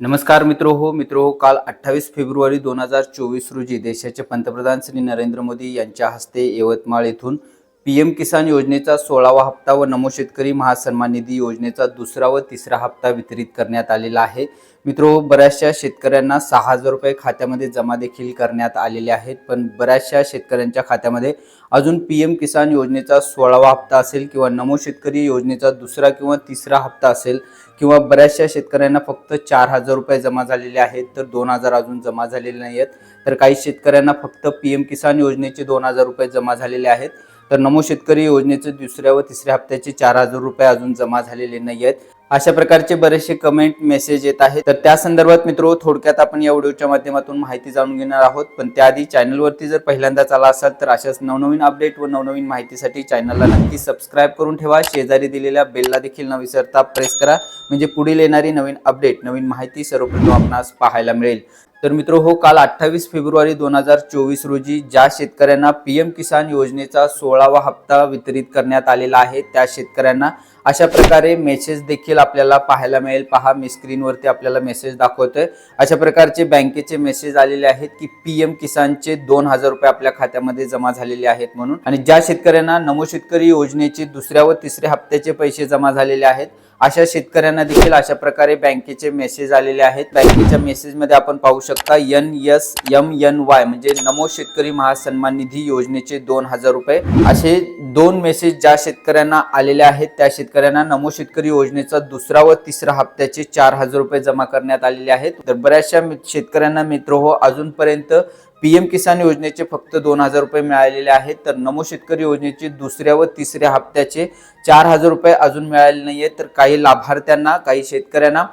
नमस्कार मित्र हो मित्र हो काल अठ्ठावीस फेब्रुवारी दोन हजार चोवीस रोजी देशाचे पंतप्रधान श्री नरेंद्र मोदी यांच्या हस्ते यवतमाळ येथून पी एम किसान योजनेचा सोळावा हप्ता व नमो शेतकरी महासन्मान निधी योजनेचा दुसरा व तिसरा हप्ता वितरित करण्यात आलेला आहे. मित्र बऱ्याचशा शेतकऱ्यांना सहा हजार रुपये खात्यामध्ये जमा देखील करण्यात आलेले आहेत. पण बऱ्याचशा शेतकऱ्यांच्या खात्यामध्ये अजून पी एम किसान योजनेचा सोळावा हप्ता असेल किंवा नमो शेतकरी योजनेचा दुसरा किंवा तिसरा हप्ता असेल किंवा बऱ्याचशा शेतकऱ्यांना फक्त चार हजार रुपये जमा झालेले आहेत तर दोन हजार अजून जमा झालेले नाही आहेत तर काही शेतकऱ्यांना फक्त पी एम किसान योजनेचे दोन हजार रुपये जमा झालेले आहेत. तर नमो शेतकरी योजनेचे दुसऱ्या व तिसऱ्या हप्त्याचे चार हजार रुपये अजून जमा झालेले नाही आहेत अशा प्रकारचे बरेचसे कमेंट मेसेज येत आहेत. तर त्या संदर्भात मित्र थोडक्यात आपण या व्हिडिओच्या माध्यमातून माहिती जाणून घेणार आहोत. पण त्याआधी चॅनलवरती जर पहिल्यांदाच आला असाल तर अशाच नवनवीन अपडेट व नवनवीन माहितीसाठी चॅनलला नक्की सबस्क्राईब करून ठेवा. शेजारी दिलेल्या बेलला देखील न विसरता प्रेस करा. म्हणजे पुढील येणारी नवीन अपडेट नवीन माहिती सर्वप्रथम आपणास पाहायला मिळेल. तर मित्र हो काल अठ्ठावीस फेब्रुवारी दोन हजार चोवीस रोजी ज्या शेतकऱ्यांना पी एम किसान योजनेचा सोळावा हप्ता वितरित करण्यात आलेला आहे त्या शेतकऱ्यांना अशा प्रकारे मेसेज देखील आपल्याला पाहायला मिळेल. पहा मी स्क्रीनवरती आपल्याला मेसेज दाखवतोय. अशा प्रकारचे बँकेचे मेसेज आलेले आहेत की पी एम किसानचे दोन हजार रुपये आपल्या खात्यामध्ये जमा झालेले आहेत म्हणून. आणि ज्या शेतकऱ्यांना नमो शेतकरी योजनेचे दुसऱ्या व तिसऱ्या हप्त्याचे पैसे जमा झालेले आहेत अशा शेतकऱ्यांना देखील अशा प्रकारे बँकेचे मेसेज आलेले आहेत. बँकेच्या मेसेजमध्ये आपण पाहू शकता N S M N Y म्हणजे नमो शेतकरी महासन्मान निधी योजनेचे दोन हजार रुपये. असे दोन मेसेज ज्या शेतकऱ्यांना आलेले आहेत त्या शेतकऱ्यांना नमो शेतकरी योजनेचा दुसरा व तिसरा हप्त्याचे चार हजार रुपये जमा करण्यात आलेले आहेत. तर बऱ्याचशा शेतकऱ्यांना मित्र हो अजूनपर्यंत पीएम किसान योजनेचे फक्त दोन हजार रुपये मिळालेले आहेत तर नमो शेतकरी योजनेचे दुसऱ्या व तिसऱ्या हप्त्याचे चार हजार रुपये अजून मिळाले नाहीये तर काही लाभार्थ्यांना काही शेतकऱ्यांना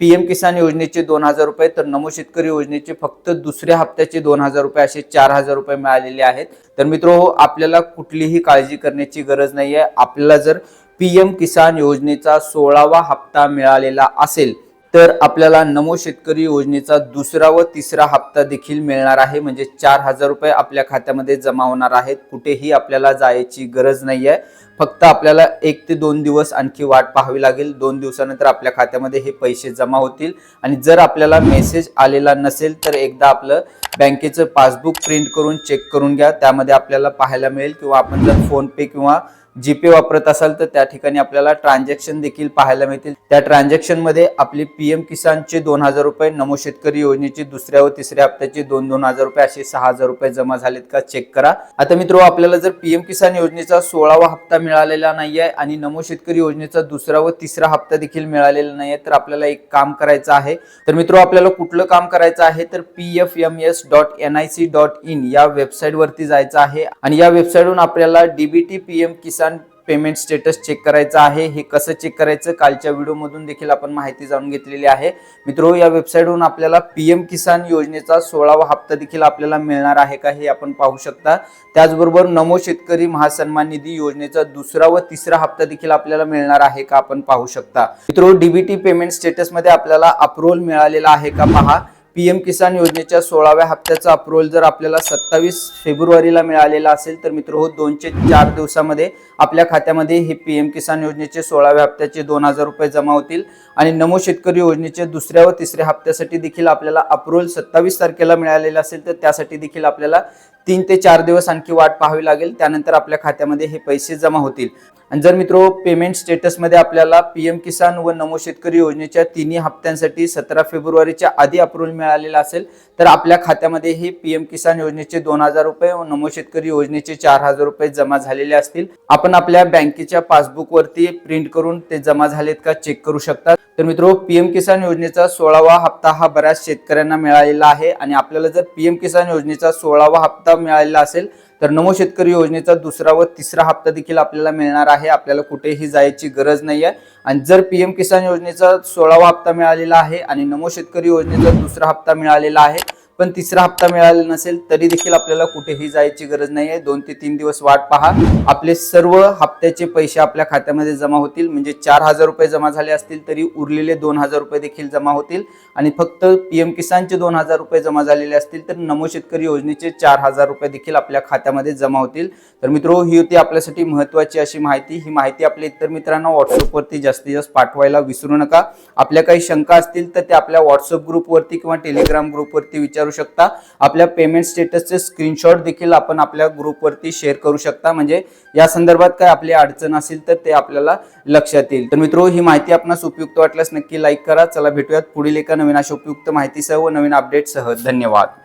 पीएम किसान योजनेचे दोन हजार रुपये तर नमो शेतकरी योजनेचे फक्त दुसऱ्या हप्त्याचे दोन हजार रुपये असे चार हजार रुपये मिळालेले आहेत. तर मित्र आपल्याला कुठलीही काळजी करण्याची गरज नाही आहे आपल्याला जर पीएम किसान योजनेचा सोळावा हप्ता मिळालेला असेल तर आपल्याला नमो शेतकरी योजनेचा दुसरा व तिसरा हप्ता देखील मिळणार आहे. म्हणजे चार हजार रुपये आपल्या खात्यामध्ये जमा होणार आहेत. कुठेही आपल्याला जायची गरज नाही आहे फक्त आपल्याला एक ते दोन दिवस आणखी वाट पाहावी लागेल. दोन दिवसानंतर आपल्या खात्यामध्ये हे पैसे जमा होतील. आणि जर आपल्याला मेसेज आलेला नसेल तर एकदा आपलं बँकेचं पासबुक प्रिंट करून चेक करून घ्या. त्यामध्ये आपल्याला पाहायला मिळेल किंवा आपण जर फोन पे किंवा जीपे वापरत असाल तर त्या ठिकाणी आपल्याला ट्रान्झॅक्शन देखील पाहायला मिळतील. त्या ट्रान्झॅक्शनमध्ये आपली पीएम किसानचे दोन हजार रुपये नमो शेतकरी योजनेचे दुसऱ्या व तिसऱ्या हप्त्याचे दोन दोन हजार रुपये असे सहा हजार रुपये जमा झालेत का चेक करा. आता मित्र आपल्याला जर पीएम किसान योजनेचा सोळावा हप्ता मिळालेला नाहीये आणि नमो शेतकरी योजनेचा दुसरा व तिसरा हप्ता देखील मिळालेला नाहीये तर आपल्याला एक काम करायचं आहे. तर मित्र आपल्याला कुठलं काम करायचं आहे तर P F M S dot N I C dot in या वेबसाईट वरती जायचं आहे. आणि या वेबसाईटवरून आपल्याला DBT PM Kisan payment status check करायचं आहे हे कसं चेक करायचं कालच्या व्हिडिओमधून देखील आपण माहिती जाणून घेतलेली आहे. मित्रो या वेबसाईटवरून आपल्याला पीएम किसान योजनेचा सोळावा हप्ता देखील आपल्याला मिळणार आहे का हे आपण पाहू शकता. त्याचबरोबर नमो शेतकरी महासन्मान निधी योजनेचा दुसरा व तिसरा हप्ता देखील आपल्याला मिळणार आहे का आपण पाहू शकता. मित्रो डीबीटी पेमेंट स्टेटसमध्ये आपल्याला अप्रुव्हल मिळालेला आहे का? पहा. पीएम किसान योजनेच्या सोळाव्या हप्त्याचा अप्रुव्हल जर आपल्याला सत्तावीस फेब्रुवारीला मिळालेला असेल तर मित्र हो दोनशे चार दिवसामध्ये आपल्या खात्यामध्ये हे पी एम किसान योजनेचे सोळाव्या हप्त्याचे दोन हजार रुपये जमा होतील. आणि नमो शेतकरी योजनेचे दुसऱ्या व तिसऱ्या हप्त्यासाठी देखील आपल्याला अप्रुव्हल सत्तावीस तारखेला मिळालेलं असेल तर त्यासाठी देखील आपल्याला तीन ते चार दिवस आणखी वाट पाहावी लागेल. त्यानंतर आपल्या खात्यामध्ये हे पैसे जमा होतील. आणि जर मित्र पेमेंट स्टेटसमध्ये आपल्याला पीएम किसान व नमो शेतकरी योजनेच्या तिन्ही हप्त्यांसाठी सतरा फेब्रुवारीच्या आधी अप्रूव्हल मिळालेला असेल तर आपल्या खात्यामध्ये हे पीएम किसान योजनेचे दोन हजार रुपये व नमो शेतकरी योजनेचे चार हजार रुपये जमा झालेले असतील. आपण आपल्या बँकेच्या पासबुक वरती प्रिंट करून ते जमा झालेत का चेक करू शकता. तर मित्र पीएम किसान योजनेचा सोळावा हप्ता हा बऱ्याच शेतकऱ्यांना मिळालेला आहे आणि आपल्याला जर पीएम किसान योजनेचा सोळावा हप्ता हप्ता मिळालेला असेल तर नमो शेतकरी योजनेचा दुसरा व तिसरा हप्ता देखील आपल्याला मिळणार आहे. आपल्याला कुठेही जायची गरज नाही आहे आणि जर पीएम किसान योजनेचा सोळावा हप्ता मिळालेला आहे आणि नमो शेतकरी योजनेचा दुसरा हप्ता मिळालेला आहे पण तिसरा हप्ता मिळाला नसेल तरी देखील आपल्याला कुठेही जायची गरज नाही आहे दोन ते तीन दिवस वाट पहा. आपले सर्व हप्त्याचे पैसे आपल्या खात्यामध्ये जमा होतील. म्हणजे चार हजार रुपये जमा झाले असतील तरी उरलेले दोन हजार रुपये देखील जमा होतील. आणि फक्त पीएम किसानचे दोन हजार रुपये जमा झालेले असतील तर नमो शेतकरी योजनेचे चार हजार रुपये देखील आपल्या खात्यामध्ये जमा होतील. तर मित्रो ही होती आपल्यासाठी महत्वाची अशी माहिती. ही माहिती आपल्या इतर मित्रांना व्हॉट्सअपवरती जास्तीत जास्त पाठवायला विसरू नका. आपल्या काही शंका असतील तर ते आपल्या व्हॉट्सअप ग्रुपवरती किंवा टेलिग्राम ग्रुपवरती विचारू शकता. आपल्या पेमेंट स्टेटसचे स्क्रीनशॉट देखील आपण आपल्या ग्रुपवरती शेअर करू शकता. म्हणजे या संदर्भात काय आपली अडचण असेल तर ते आपल्याला लक्षात येईल. तर मित्रो ही माहिती आपणास उपयुक्त वाटल्यास नक्की लाईक करा. चला भेटूयात पुढील एका नवीन अशा उपयुक्त माहितीसह व नवीन अपडेटसह धन्यवाद.